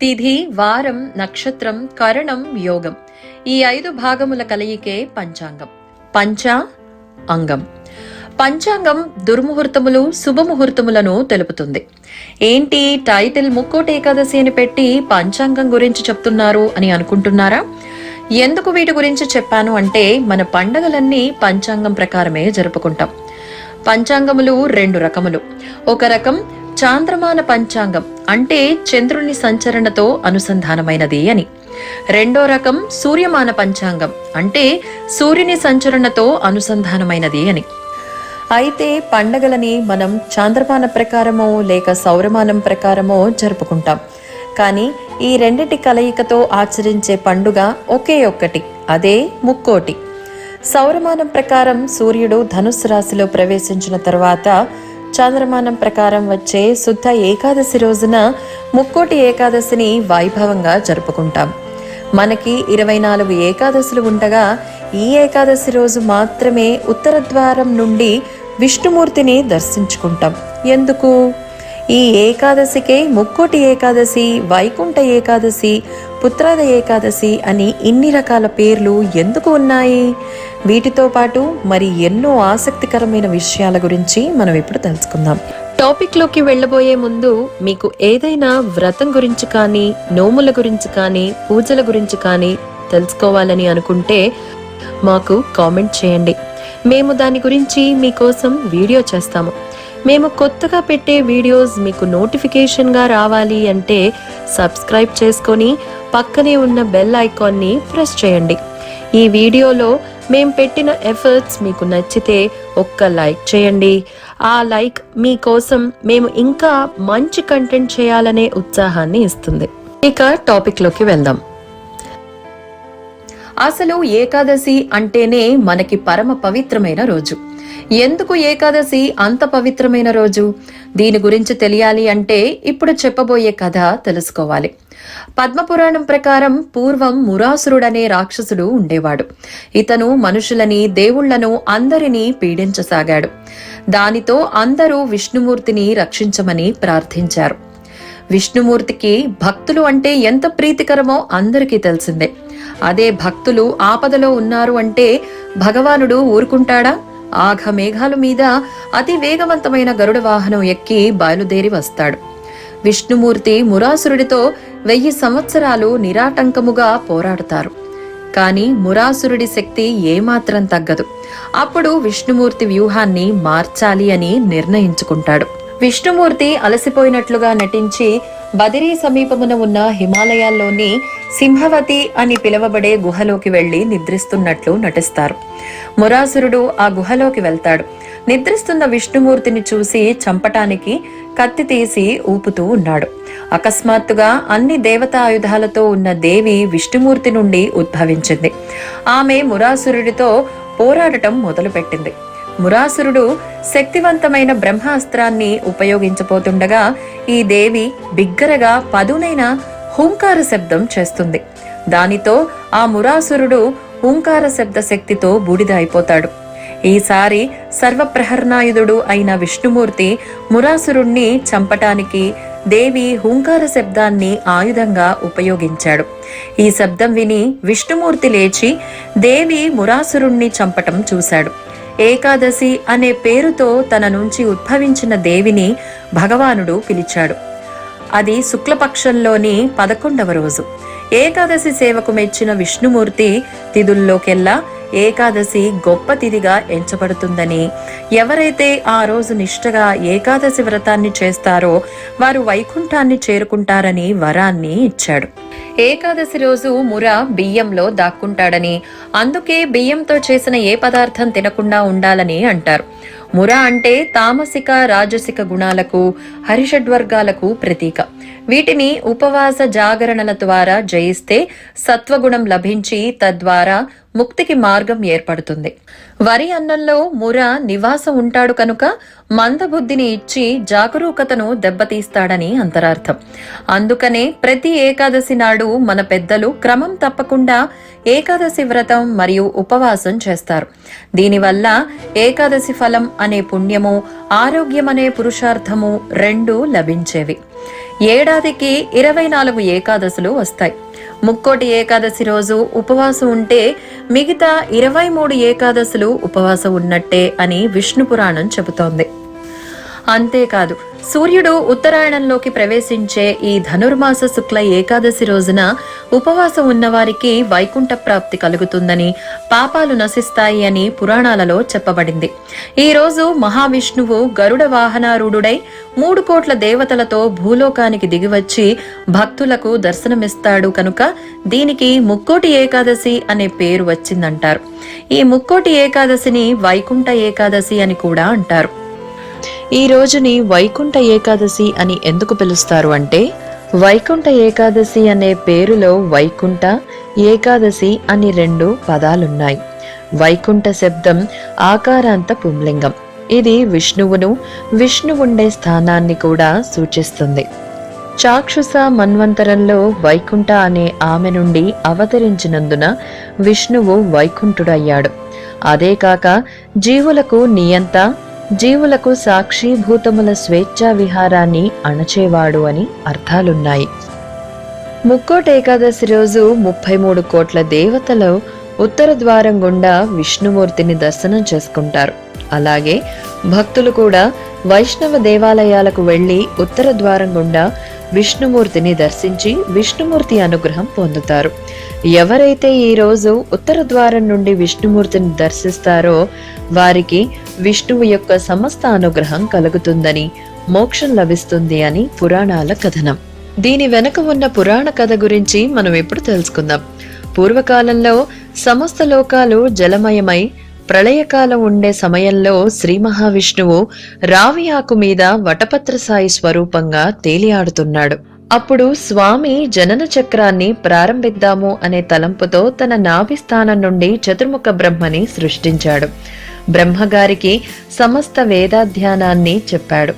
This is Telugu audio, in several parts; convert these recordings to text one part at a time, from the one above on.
తిథి వారం నక్షత్రం కరణం యోగం. ఈ ఐదు భాగముల కలయికే పంచాంగం. పంచ అంగం. పంచాంగం దుర్ముహూర్తములు శుభముహూర్తములను తెలుపుతుంది. ఏంటి టైటిల్ ముక్కోటి ఏకాదశి అని పెట్టి పంచాంగం గురించి చెప్తున్నారు అని అనుకుంటున్నారా? ఎందుకు వీటి గురించి చెప్పాను అంటే మన పండగలన్నీ పంచాంగం ప్రకారమే జరుపుకుంటాం. పంచాంగములు రెండు రకములు. ఒక రకం చాంద్రమాన పంచాంగం అంటే చంద్రుని సంచరణతో అనుసంధానమైనది అని. రెండో రకం సూర్యమాన పంచాంగం అంటే సూర్యుని సంచరణతో అనుసంధానమైనది అని. అయితే పండగలని మనం చాంద్రమాన ప్రకారమో లేక సౌరమానం ప్రకారమో జరుపుకుంటాం. కానీ ఈ రెండిటి కలయికతో ఆచరించే పండుగ ఒకే ఒక్కటి అదే ముక్కోటి. సౌరమానం ప్రకారం సూర్యుడు ధనుస్సు రాశిలో ప్రవేశించిన తర్వాత చాంద్రమానం ప్రకారం వచ్చే శుద్ధ ఏకాదశి రోజున ముక్కోటి ఏకాదశిని వైభవంగా జరుపుకుంటాం. మనకి ఇరవై నాలుగు ఏకాదశులు ఉండగా ఈ ఏకాదశి రోజు మాత్రమే ఉత్తర ద్వారం నుండి విష్ణుమూర్తిని దర్శించుకుంటాం. ఎందుకు? ఈ ఏకాదశికే ముక్కోటి ఏకాదశి వైకుంఠ ఏకాదశి పుత్రాద ఏకాదశి అని ఇన్ని రకాల పేర్లు ఎందుకు ఉన్నాయి? వీటితో పాటు మరి ఎన్నో ఆసక్తికరమైన విషయాల గురించి మనం ఇప్పుడు తెలుసుకుందాం. టాపిక్లోకి వెళ్ళబోయే ముందు మీకు ఏదైనా వ్రతం గురించి కానీ నోముల గురించి కానీ పూజల గురించి కానీ తెలుసుకోవాలని అనుకుంటే మాకు కామెంట్ చేయండి. మేము దాని గురించి మీకోసం వీడియో చేస్తాము. మేము కొత్తగా పెట్టే వీడియోస్ మీకు నోటిఫికేషన్గా రావాలి అంటే సబ్స్క్రైబ్ చేసుకొని పక్కనే ఉన్న బెల్ ఐకాన్ని ప్రెస్ చేయండి. ఈ వీడియోలో మేము పెట్టిన ఎఫర్ట్స్ మీకు నచ్చితే ఒక్క లైక్ చేయండి. ఆ లైక్ మీకోసం మేము ఇంకా మంచి కంటెంట్ చేయాలనే ఉత్సాహాన్ని ఇస్తుంది. ఇక టాపిక్లోకి వెళ్దాం. అసలు ఏకాదశి అంటేనే మనకి పరమ పవిత్రమైన రోజు. ఎందుకు ఏకాదశి అంత పవిత్రమైన రోజు? దీని గురించి తెలియాలి అంటే ఇప్పుడు చెప్పబోయే కథ తెలుసుకోవాలి. పద్మపురాణం ప్రకారం పూర్వం మురాసురుడనే రాక్షసుడు ఉండేవాడు. ఇతను మనుషులని దేవుళ్ళను అందరినీ పీడించసాగాడు. దానితో అందరూ విష్ణుమూర్తిని రక్షించమని ప్రార్థించారు. విష్ణుమూర్తికి భక్తులు అంటే ఎంత ప్రీతికరమో అందరికీ తెలిసిందే. అదే భక్తులు ఆపదలో ఉన్నారు అంటే భగవానుడు ఊరుకుంటాడా? ఆఘ మేఘాల మీద అతి వేగవంతమైన గరుడ వాహనం ఎక్కి బయలుదేరి వస్తాడు. విష్ణుమూర్తి మురాసురుడితో వెయ్యి సంవత్సరాలు నిరాటంకముగా పోరాడతారు. కాని మురాసురుడి శక్తి ఏమాత్రం తగ్గదు. అప్పుడు విష్ణుమూర్తి వ్యూహాన్ని మార్చాలి అని నిర్ణయించుకుంటాడు. విష్ణుమూర్తి అలసిపోయినట్లుగా నటించి బదిరీ సమీపమున ఉన్న హిమాలయాల్లోని సింహవతి అని పిలువబడే గుహలోకి వెళ్ళి నిద్రిస్తున్నట్లు నటిస్తారు. మురాసురుడు ఆ గుహలోకి వెళ్తాడు. నిద్రిస్తున్న విష్ణుమూర్తిని చూసి చంపటానికి కత్తి తీసి ఊపుతూ ఉన్నాడు. అకస్మాత్తుగా అన్ని దేవతా ఆయుధాలతో ఉన్న దేవి విష్ణుమూర్తి నుండి ఉద్భవించింది. ఆమె మురాసురుడితో పోరాడటం మొదలుపెట్టింది. మురాసురుడు శక్తివంతమైన బ్రహ్మాస్త్రాన్ని ఉపయోగించబోతుండగా ఈ దేవి బిగ్గరగా పదునైన హుంకార శబ్దం చేస్తుంది. దానితో ఆ మురాసురుడు హుంకార శబ్ద శక్తితో బూడిద అయిపోతాడు ఈసారి సర్వప్రహర్నాయుధుడు అయిన విష్ణుమూర్తి మురాసురుణ్ణి చంపటానికి దేవి హుంకార శబ్దాన్ని ఆయుధంగా ఉపయోగించాడు. ఈ శబ్దం విని విష్ణుమూర్తి లేచి దేవి మురాసురుణ్ణి చంపటం చూశాడు. ఏకాదశి అనే పేరుతో తన నుంచి ఉద్భవించిన దేవిని భగవానుడు పిలిచాడు. అది శుక్లపక్షంలోని పదకొండవ రోజు. ఏకాదశి సేవకు మెచ్చిన విష్ణుమూర్తి తిథుల్లోకెల్లా ఏకాదశి గొప్ప తిథిగా ఎంచబడుతుందని. ఎవరైతే ఆ రోజు నిష్ఠగా ఏకాదశి వ్రతాన్ని చేస్తారో వారు వైకుంఠాన్ని చేరుకుంటారని వరాన్ని ఇచ్చాడు. ఏకాదశి రోజు ముర బియ్యంలో దాక్కుంటాడని అందుకే బియ్యంతో చేసిన ఏ పదార్థం తినకుండా ఉండాలని అంటారు. ముర అంటే తామసిక రాజసిక గుణాలకు హరిషడ్వర్గాలకు ప్రతీక. వీటిని ఉపవాస జాగరణల ద్వారా జయిస్తే సత్వగుణం లభించి తద్వారా ముక్తికి మార్గం ఏర్పడుతుంది. వరి అన్నంలో ముర నివాసం ఉంటాడు కనుక మందబుద్ధిని ఇచ్చి జాగరూకతను దెబ్బతీస్తాడని అంతరార్థం. అందుకనే ప్రతి ఏకాదశి నాడు మన పెద్దలు క్రమం తప్పకుండా ఏకాదశి వ్రతం మరియు ఉపవాసం చేస్తారు. దీనివల్ల ఏకాదశి ఫలం అనే పుణ్యము ఆరోగ్యం అనే పురుషార్థము రెండూ లభించేవి. ఏడాదికి ఇరవై నాలుగు ఏకాదశులు వస్తాయి. ముక్కోటి ఏకాదశి రోజు ఉపవాసం ఉంటే మిగతా ఇరవై మూడు ఏకాదశులు ఉపవాసం ఉన్నట్టే అని విష్ణు పురాణం చెబుతోంది. అంతేకాదు సూర్యుడు ఉత్తరాయణంలోకి ప్రవేశించే ఈ ధనుర్మాస శుక్ల ఏకాదశి రోజున ఉపవాసం ఉన్నవారికి వైకుంఠ ప్రాప్తి కలుగుతుందని పాపాలు నశిస్తాయి అని పురాణాలలో చెప్పబడింది. ఈ రోజు మహావిష్ణువు గరుడ వాహనారూఢుడై మూడు కోట్ల దేవతలతో భూలోకానికి దిగివచ్చి భక్తులకు దర్శనమిస్తాడు కనుక దీనికి ముక్కోటి ఏకాదశి అనే పేరు వచ్చిందంటారు. ఈ ముక్కోటి ఏకాదశిని వైకుంఠ ఏకాదశి అని కూడా అంటారు. ఈ రోజుని వైకుంఠ ఏకాదశి అని ఎందుకు పిలుస్తారు అంటే వైకుంఠ ఏకాదశి అనే పేరులో వైకుంఠ ఏకాదశి అని రెండు పదాలున్నాయి. వైకుంఠ శబ్దం ఆకారాంత పుంలింగం. ఇది విష్ణువును విష్ణువుండే స్థానాన్ని కూడా సూచిస్తుంది. చాక్షుష మన్వంతరంలో వైకుంఠ అనే ఆమె నుండి అవతరించినందున విష్ణువు వైకుంఠుడయ్యాడు. అదే కాక జీవులకు నియంత జీవులకు సాక్షిభూతముల స్వేచ్ఛా విహారాన్ని అణచేవాడు అని అర్థాలున్నాయి. ముక్కోట ఏకాదశి రోజు ముప్పై మూడు కోట్ల దేవతలు ఉత్తర ద్వారం గుండా విష్ణుమూర్తిని దర్శనం చేసుకుంటారు. అలాగే భక్తులు కూడా వైష్ణవ దేవాలయాలకు వెళ్ళి ఉత్తర ద్వారం గుండా విష్ణుమూర్తిని దర్శించి విష్ణుమూర్తి అనుగ్రహం పొందుతారు. ఎవరైతే ఈ రోజు ఉత్తర ద్వారం నుండి విష్ణుమూర్తిని దర్శిస్తారో వారికి విష్ణువు యొక్క సమస్త అనుగ్రహం కలుగుతుందని మోక్షం లభిస్తుంది అని పురాణాల కథనం. దీని వెనుక ఉన్న పురాణ కథ గురించి మనం ఇప్పుడు తెలుసుకుందాం. పూర్వకాలంలో సమస్త లోకాలు జలమయమై ప్రళయకాలం ఉండే సమయంలో శ్రీ మహావిష్ణువు రావి ఆకు మీద వటపత్రసాయి స్వరూపంగా తేలియాడుతున్నాడు. అప్పుడు స్వామి జనన చక్రాన్ని ప్రారంభిద్దాము అనే తలంపుతో తన నాభి స్థానం నుండి చతుర్ముఖ బ్రహ్మని సృష్టించాడు. బ్రహ్మగారికి సమస్త వేదాధ్యానాన్ని చెప్పాడు.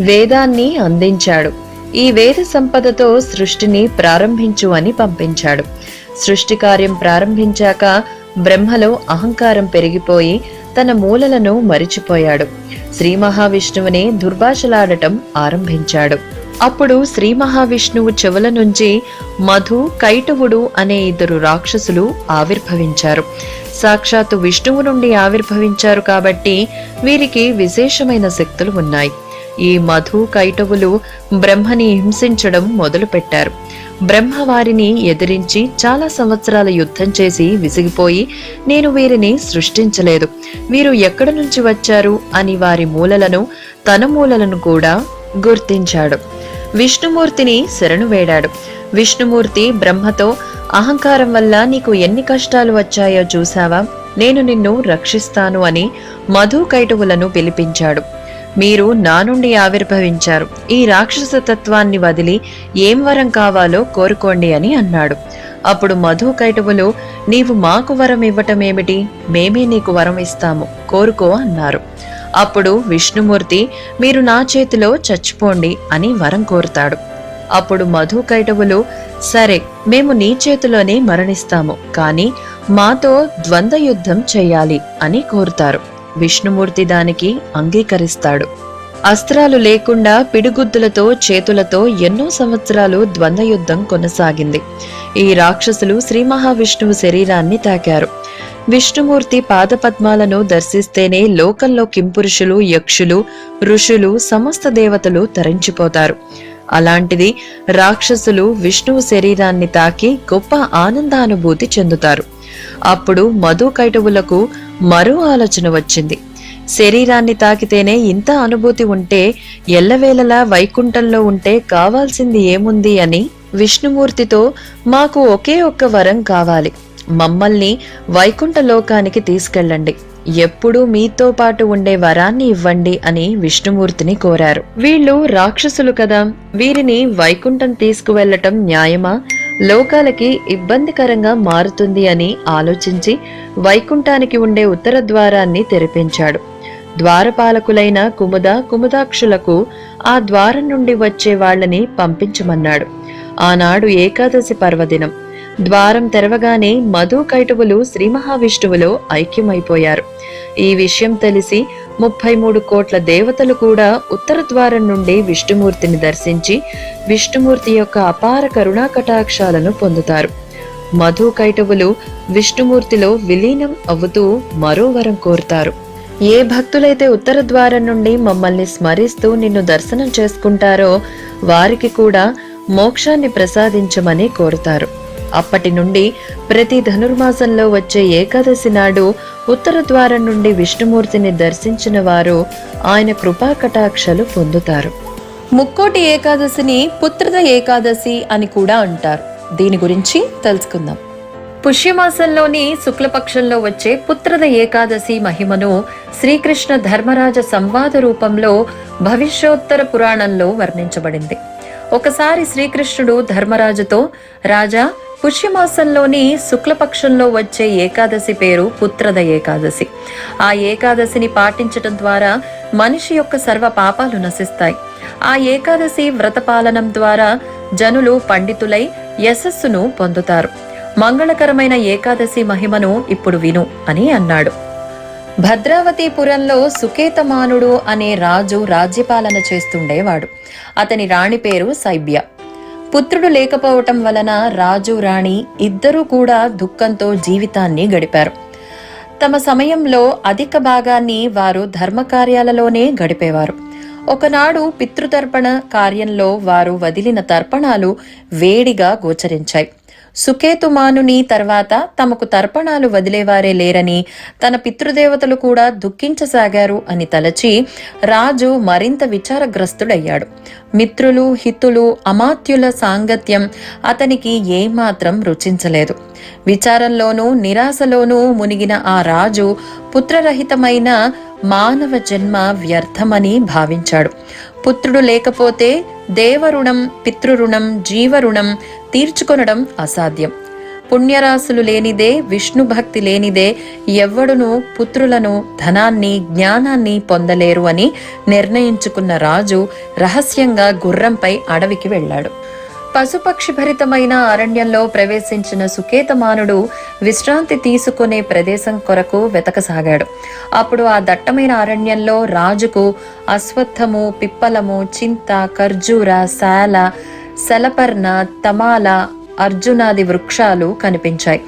వేదాన్ని అందించాడు. ఈ వేద సంపదతో సృష్టిని ప్రారంభించు అని పంపించాడు. సృష్టి కార్యం ప్రారంభించాక బ్రహ్మలో అహంకారం పెరిగిపోయి తన మూలలను మరిచిపోయాడు. శ్రీ మహావిష్ణువుని దుర్భాషలాడటం ఆరంభించాడు. అప్పుడు శ్రీ మహావిష్ణువు చెవుల నుంచి మధు కైటవుడు అనే ఇద్దరు రాక్షసులు ఆవిర్భవించారు. సాక్షాత్తు విష్ణువు నుండి ఆవిర్భవించారు కాబట్టి వీరికి విశేషమైన శక్తులు ఉన్నాయి. ఈ మధు కైటవులు బ్రహ్మని హింసించడం మొదలుపెట్టారు. బ్రహ్మవారిని ఎదిరించి చాలా సంవత్సరాల యుద్ధం చేసి విసిగిపోయి నేను వీరిని సృష్టించలేదు. వీరు ఎక్కడి నుంచి వచ్చారు అని వారి మూలలను తన మూలలను కూడా గుర్తించాడు. విష్ణుమూర్తిని శరణు వేడాడు. విష్ణుమూర్తి బ్రహ్మతో అహంకారం వల్ల నీకు ఎన్ని కష్టాలు వచ్చాయో చూసావా నేను నిన్ను రక్షిస్తాను అని మధు కైటవులను పిలిపించాడు. మీరు నా నుండి ఆవిర్భవించారు. ఈ రాక్షస తత్వాన్ని వదిలి ఏం వరం కావాలో కోరుకోండి అని అన్నాడు. అప్పుడు మధు కైటవులు నీవు మాకు వరం ఇవ్వటమేమిటి మేమే నీకు వరం ఇస్తాము. కోరుకో అన్నారు. అప్పుడు విష్ణుమూర్తి మీరు నా చేతిలో చచ్చిపోండి అని వరం కోరుతాడు. అప్పుడు మధు కైటవులు సరే మేము నీ చేతిలోనే మరణిస్తాము కానీ మాతో ద్వంద్వ యుద్ధం చెయ్యాలి అని కోరుతారు. విష్ణుమూర్తి దానికి అంగీకరిస్తాడు. అస్త్రాలు లేకుండా పిడిగుద్దులతో చేతులతో ఎన్నో సంవత్సరాలు ద్వంద్వ యుద్ధం కొనసాగింది. ఈ రాక్షసులు శ్రీ మహావిష్ణువు శరీరాన్ని తాకారు. విష్ణుమూర్తి పాదపద్మాలను దర్శిస్తేనే లోకంలో కింపురుషులు యక్షులు ఋషులు సమస్త దేవతలు తరించిపోతారు. అలాంటిది రాక్షసులు విష్ణువు శరీరాన్ని తాకి గొప్ప ఆనందానుభూతి చెందుతారు. అప్పుడు మధు కైటవులకు మరో ఆలోచన వచ్చింది. శరీరాన్ని తాకితేనే ఇంత అనుభూతి ఉంటే ఎల్లవేళలా వైకుంఠంలో ఉంటే కావాల్సింది ఏముంది అని విష్ణుమూర్తితో మాకు ఒకే ఒక్క వరం కావాలి. మమ్మల్ని వైకుంఠ లోకానికి తీసుకెళ్ళండి. ఎప్పుడూ మీతో పాటు ఉండే వరాన్ని ఇవ్వండి అని విష్ణుమూర్తిని కోరారు. వీళ్ళు రాక్షసులు కదా వీరిని వైకుంఠం తీసుకువెళ్ళటం న్యాయమా? లోకాలకి ఇబ్బందికరంగా మారుతుంది అని ఆలోచించి వైకుంఠానికి ఉండే ఉత్తర ద్వారాన్ని తెరిపించాడు. ద్వారపాలకులైన కుముద కుముదాక్షులకు ఆ ద్వారం నుండి వచ్చే వాళ్ళని పంపించమన్నాడు. ఆనాడు ఏకాదశి పర్వదినం. ద్వారం తెరవగానే మధు కైటవులు శ్రీ మహావిష్ణువులో ఐక్యమైపోయారు. ఈ విషయం తెలిసి ముప్పై మూడు కోట్ల దేవతలు కూడా ఉత్తర ద్వారం నుండి విష్ణుమూర్తిని దర్శించి విష్ణుమూర్తి యొక్క అపార కరుణా కటాక్షాలను పొందుతారు. మధు కైటవులు విష్ణుమూర్తిలో విలీనం అవుతూ మరో వరం కోరుతారు. ఏ భక్తులైతే ఉత్తర ద్వారం నుండి మమ్మల్ని స్మరిస్తూ నిన్ను దర్శనం చేసుకుంటారో వారికి కూడా మోక్షాన్ని ప్రసాదించమని కోరుతారు. అప్పటి నుండి ప్రతి ధనుర్మాసంలో వచ్చే ఏకాదశి నాడు ఉత్తర ద్వారం నుండి విష్ణుమూర్తిని దర్శించిన వారు ఆయన కృపా కటాక్షలు పొందుతారు. ముక్కోటి ఏకాదశిని పుత్రద ఏకాదశి అని కూడా అంటారు. దీని గురించి తెలుసుకుందాం. పుష్యమాసంలోని శుక్లపక్షంలో వచ్చే పుత్రద ఏకాదశి మహిమను శ్రీకృష్ణ ధర్మరాజ సంవాద రూపంలో భవిష్యోత్తర పురాణంలో వర్ణించబడింది. ఒకసారి శ్రీకృష్ణుడు ధర్మరాజుతో రాజా పుష్యమాసంలోని శుక్లపక్షంలో వచ్చే ఏకాదశి పేరు పుత్రద ఏకాదశి. ఆ ఏకాదశిని పాటించటం ద్వారా మనిషి యొక్క సర్వ పాపాలు నశిస్తాయి. ఆ ఏకాదశి వ్రతపాలనం ద్వారా జనులు పండితులై యశస్సును పొందుతారు. మంగళకరమైన ఏకాదశి మహిమను ఇప్పుడు విను అని అన్నాడు. భద్రావతిపురంలో సుకేతమానుడు అనే రాజు రాజ్యపాలన చేస్తుండేవాడు. అతని రాణి పేరు సైబ్య. పుత్రుడు లేకపోవటం వలన రాజు రాణి ఇద్దరూ కూడా దుఃఖంతో జీవితాన్ని గడిపారు. తమ సమయంలో అధిక భాగాన్ని వారు ధర్మకార్యాలలోనే గడిపేవారు. ఒకనాడు పితృతర్పణ కార్యంలో వారు వదిలిన తర్పణాలు వేడిగా గోచరించాయి. సుకేతుమానుని తర్వాత తమకు తర్పణాలు వదిలేవారే లేరని తన పితృదేవతలు కూడా దుఃఖించసాగారు అని తలచి రాజు మరింత విచారగ్రస్తుడయ్యాడు. మిత్రులు హితులు అమాత్యుల సాంగత్యం అతనికి ఏమాత్రం రుచించలేదు. విచారంలోనూ నిరాశలోనూ మునిగిన ఆ రాజు పుత్రరహితమైన మానవ జన్మ వ్యర్థమని భావించాడు. పుత్రుడు లేకపోతే దేవరుణం పితృరుణం జీవరుణం తీర్చుకొనడం అసాధ్యం. పుణ్యరాశులు లేనిదే విష్ణు భక్తి లేనిదే ఎవ్వడును పుత్రులను ధనాన్ని జ్ఞానాన్ని పొందలేరు అని నిర్ణయించుకున్న రాజు రహస్యంగా గుర్రంపై అడవికి వెళ్ళాడు. పశుపక్షి భరితమైన అరణ్యంలో ప్రవేశించిన సుకేతమానుడు విశ్రాంతి తీసుకునే ప్రదేశం కొరకు వెతకసాగాడు. అప్పుడు ఆ దట్టమైన అరణ్యంలో రాజుకు అశ్వత్థము పిప్పలము చింత ఖర్జూర శాల శలపర్ణ తమాల అర్జునాది వృక్షాలు కనిపించాయి.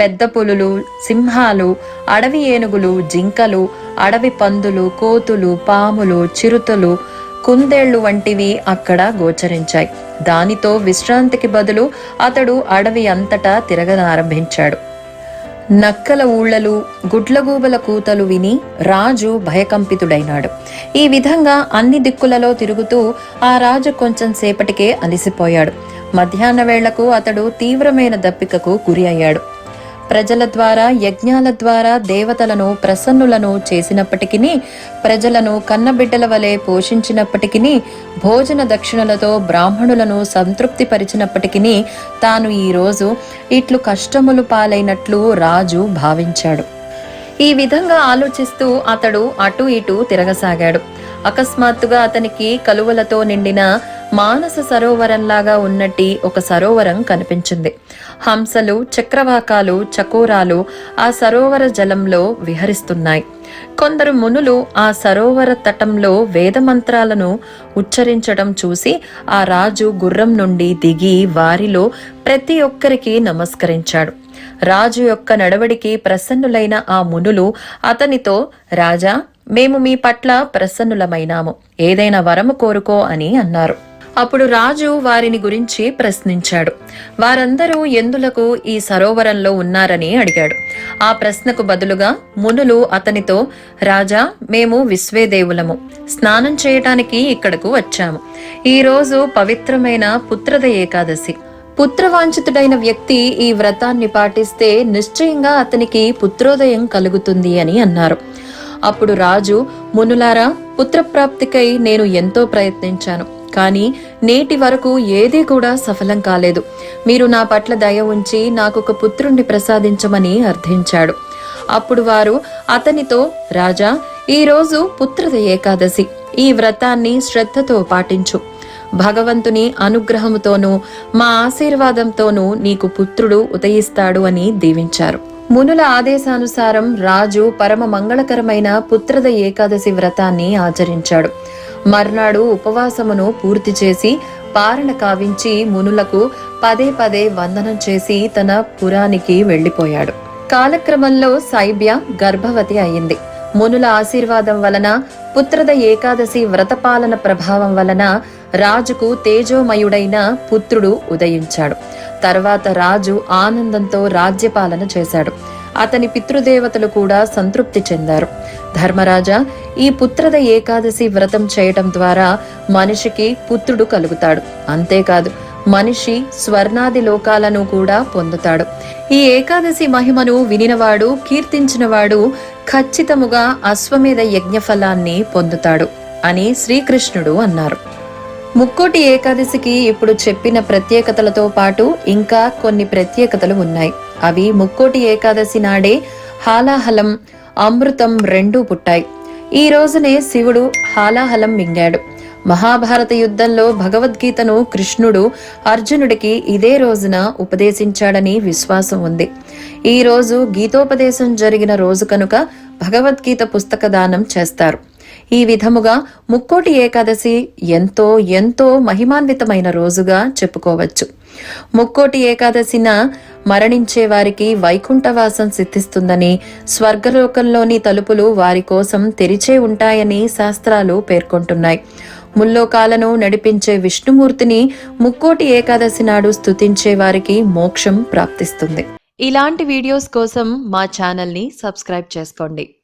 పెద్ద పులులు సింహాలు అడవి ఏనుగులు జింకలు అడవి పందులు కోతులు పాములు చిరుతలు కుందేళ్ళు వంటివి అక్కడ గోచరించాయి. దానితో విశ్రాంతికి బదులు అతడు అడవి అంతటా తిరగనారంభించాడు. నక్కల ఊళ్ళలు గుడ్లగూబల కూతలు విని రాజు భయకంపితుడైనాడు. ఈ విధంగా అన్ని దిక్కులలో తిరుగుతూ ఆ రాజు కొంచెం సేపటికే అలిసిపోయాడు. మధ్యాహ్న వేళకు అతడు తీవ్రమైన దప్పికకు గురి అయ్యాడు. ప్రజల ద్వారా యజ్ఞాల ద్వారా దేవతలను ప్రసన్నులను చేసినప్పటికీ ప్రజలను కన్నబిడ్డల వలె పోషించినప్పటికీ భోజన దక్షిణలతో బ్రాహ్మణులను సంతృప్తిపరిచినప్పటికీ తాను ఈరోజు ఇట్లు కష్టములు పాలైనట్లు రాజు భావించాడు. ఈ విధంగా ఆలోచిస్తూ అతడు అటు ఇటు తిరగసాగాడు. అకస్మాత్తుగా అతనికి కలువలతో నిండిన మానస సరోవరంలాగా ఉన్నట్టి ఒక సరోవరం కనిపించింది. హంసలు చక్రవాకాలు చకోరాలు ఆ సరోవర జలంలో విహరిస్తున్నాయి. కొందరు మునులు ఆ సరోవర తటంలో వేదమంత్రాలను ఉచ్చరించడం చూసి ఆ రాజు గుర్రం నుండి దిగి వారిలో ప్రతి ఒక్కరికి నమస్కరించాడు. రాజు యొక్క నడవడికి ప్రసన్నులైన ఆ మునులు అతనితో రాజా మేము మీ పట్ల ప్రసన్నులమైనాము. ఏదైనా వరము కోరుకో అని అన్నారు. అప్పుడు రాజు వారిని గురించి ప్రశ్నించాడు. వారందరూ ఎందులకు ఈ సరోవరంలో ఉన్నారని అడిగాడు. ఆ ప్రశ్నకు బదులుగా మునులు అతనితో రాజా మేము విశ్వేదేవులము. స్నానం చేయటానికి ఇక్కడకు వచ్చాము. ఈ రోజు పవిత్రమైన పుత్రద ఏకాదశి. పుత్రవాంఛితుడైన వ్యక్తి ఈ వ్రతాన్ని పాటిస్తే నిశ్చయంగా అతనికి పుత్రోదయం కలుగుతుంది అని అన్నారు. అప్పుడు రాజు మునులారా పుత్రప్రాప్తికై నేను ఎంతో ప్రయత్నించాను. కానీ నేటి వరకు ఏదీ కూడా సఫలం కాలేదు. మీరు నా పట్ల దయ ఉంచి నాకు ఒక పుత్రుణ్ణి ప్రసాదించమని అర్థించాడు. అప్పుడు వారు అతనితో రాజా ఈరోజు పుత్రద ఏకాదశి. ఈ వ్రతాన్ని శ్రద్ధతో పాటించు. భగవంతుని అనుగ్రహముతోనూ మా ఆశీర్వాదంతోనూ నీకు పుత్రుడు ఉదయిస్తాడు అని దీవించారు. మునుల ఆదేశానుసారం రాజు పరమ మంగళకరమైన పుత్రద ఏకాదశి వ్రతాన్ని ఆచరించాడు. మర్నాడు ఉపవాసమును పూర్తి చేసి పారణ కావించి మునులకు పదే పదే వందనం చేసి తన పురానికి వెళ్ళిపోయాడు కాలక్రమంలో సైబ్య గర్భవతి అయింది. మునుల ఆశీర్వాదం వలన పుత్రద ఏకాదశి వ్రతపాలన ప్రభావం వలన రాజుకు తేజోమయుడైన పుత్రుడు ఉదయించాడు. తర్వాత రాజు ఆనందంతో రాజ్యపాలన చేశాడు. అతని పితృదేవతలు కూడా సంతృప్తి చెందారు. ధర్మరాజా ఈ పుత్రద ఏకాదశి వ్రతం చేయటం ద్వారా మనిషికి పుత్రుడు కలుగుతాడు. అంతేకాదు మనిషి స్వర్ణాది లోకాలను కూడా పొందుతాడు. ఈ ఏకాదశి మహిమను వినినవాడు కీర్తించినవాడు ఖచ్చితముగా అశ్వమేధ యజ్ఞఫలాన్ని పొందుతాడు అని శ్రీకృష్ణుడు అన్నారు. ముక్కోటి ఏకాదశికి ఇప్పుడు చెప్పిన ప్రత్యేకతలతో పాటు ఇంకా కొన్ని ప్రత్యేకతలు ఉన్నాయి. అవి ముక్కోటి ఏకాదశి నాడే హాలాహలం అమృతం రెండూ పుట్టాయి. ఈ రోజునే శివుడు హాలాహలం మింగాడు. మహాభారత యుద్ధంలో భగవద్గీతను కృష్ణుడు అర్జునుడికి ఇదే రోజున ఉపదేశించాడని విశ్వాసం ఉంది. ఈ రోజు గీతోపదేశం జరిగిన రోజు కనుక భగవద్గీత పుస్తక దానం చేస్తారు. ఈ విధముగా ముక్కోటి ఏకాదశి ఎంతో ఎంతో మహిమాన్వితమైన రోజుగా చెప్పుకోవచ్చు. ముక్కోటి ఏకాదశిన మరణించే వారికి వైకుంఠవాసం సిద్ధిస్తుందని స్వర్గలోకంలోని తలుపులు వారి కోసం తెరిచే ఉంటాయని శాస్త్రాలు పేర్కొంటున్నాయి. ముల్లోకాలను నడిపించే విష్ణుమూర్తిని ముక్కోటి ఏకాదశి నాడు స్తుతించే వారికి మోక్షం ప్రాప్తిస్తుంది. ఇలాంటి వీడియోస్ కోసం మా ఛానల్ని సబ్స్క్రైబ్ చేసుకోండి.